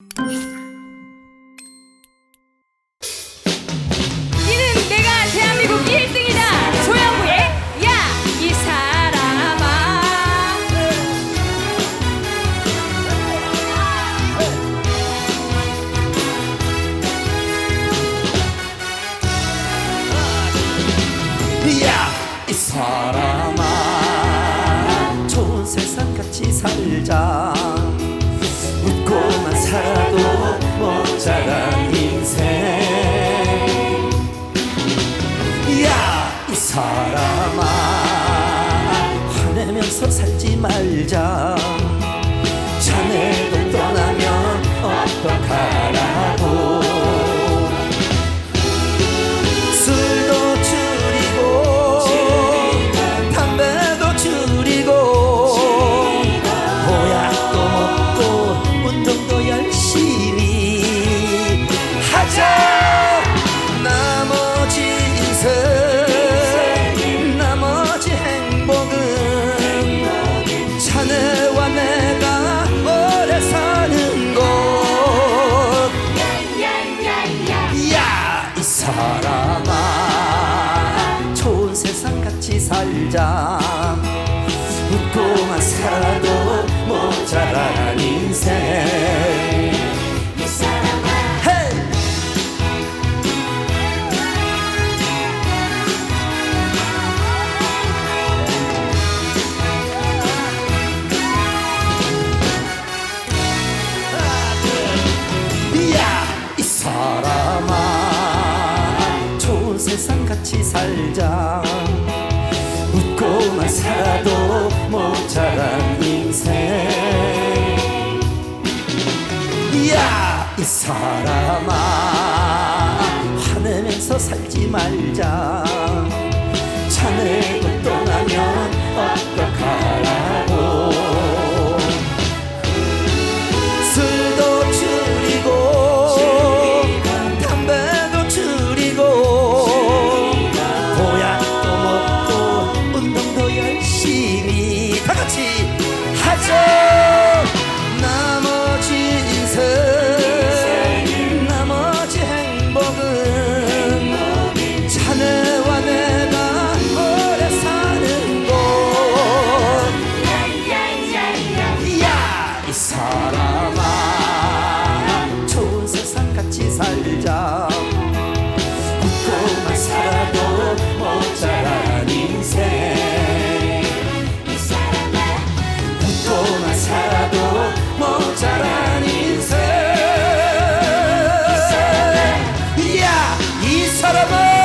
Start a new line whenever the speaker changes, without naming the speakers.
이는 내가 대한민국 1등이다. 조영구의 야 이 사람아.
사람아 화내면서 살지 말자. 자네도 떠나면 어떡하 세상 같이 살자 웃고만 살아도 모자란 인생 야! 이 사람아 화내면서 살지 말자 차내고 떠나면 어떤 Bye.